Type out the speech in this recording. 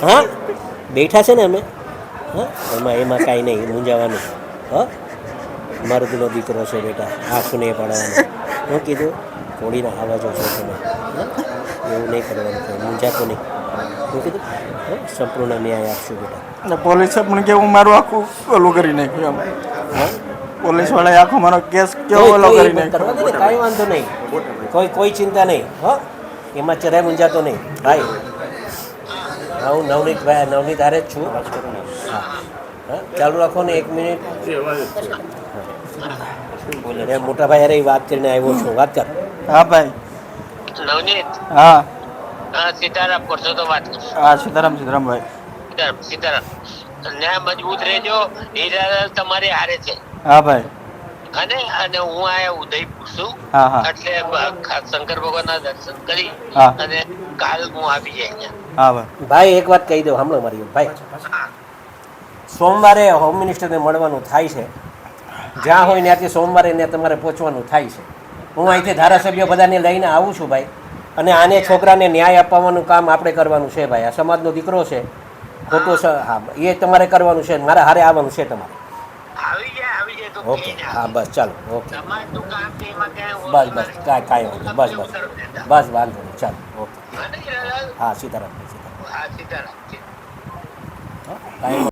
હા? બેઠા છે ને અમે? હા? એમાં એમાં કાંઈ નહીં મૂંઝાવાનું હા? મર્દનો દીકરો છે બેટા નહીં પડવાનું હું કીધું કોળીના આવાજો છો તમે. હા? એવું નહીં કરવાનું મૂંઝાતો નહીં. હું કીધું? સંપૂર્ણ ન્યાય આપશું બેટા. પોલીસે પણ કેવું મારું આખું ઓલું કરી નાખ્યું પોલીસ વાળાએ આખો મારો કેસ કેવો ઓલો કરી નાખ્યો? કાંઈ વાંધો નહીં. કોઈ કોઈ ચિંતા નહીં હા? એમાં જરાય મૂંઝાતો નહીં. ભાઈ હા હું નવનીત ભાઈ નવનીત હારે જ છું. હા ચાલુ રાખો ને એક મિનિટ. એ મોટા ભાઈ અરે વાત કરીને આવ્યો છું. વાત કર. હા ભાઈ. નવનીત? હા. હા સીતારામ કરશો તો વાત હા સીતારામ સીતારામ ભાઈ. સીતારામ સીતારામ. ન્યાય મજબૂત રહેજો. હીરા તમારે હારે છે. હા ભાઈ. અને અને હું આયા ઉદયપુર છું. એટલે શંકર ભગવાન ના ભગવાનના દર્શન કરી અને કાલ હું આવી જાય અહીંયા હા ભાઈ ભાઈ એક વાત કહી દઉં સાંભળો મારી ભાઈ સોમવારે હોમ મિનિસ્ટરને મળવાનું થાય છે. જ્યાં હોય ત્યાંથી સોમવારે ત્યાં તમારે પહોંચવાનું થાય છે. હું અહીંથી ધારાસભ્યો બધાને લઈને આવું છું ભાઈ. અને આને છોકરાને ન્યાય અપાવવાનું કામ આપણે કરવાનું છે ભાઈ. આ સમાજનો દીકરો છે. ખોટો હા એ તમારે કરવાનું છે. મારે હારે આવવાનું છે તમારે. આવી જાય આવી જાય તો ઓકે. હા બસ ચાલો. ઓકે. બસ બસ. કાંઈ કાંઈ વાંધો નહીં. બસ બસ. બસ વાંધો ચાલો. ઓકે. હા સીતારામ સીતારામ. હા સીતારામ કાંઈ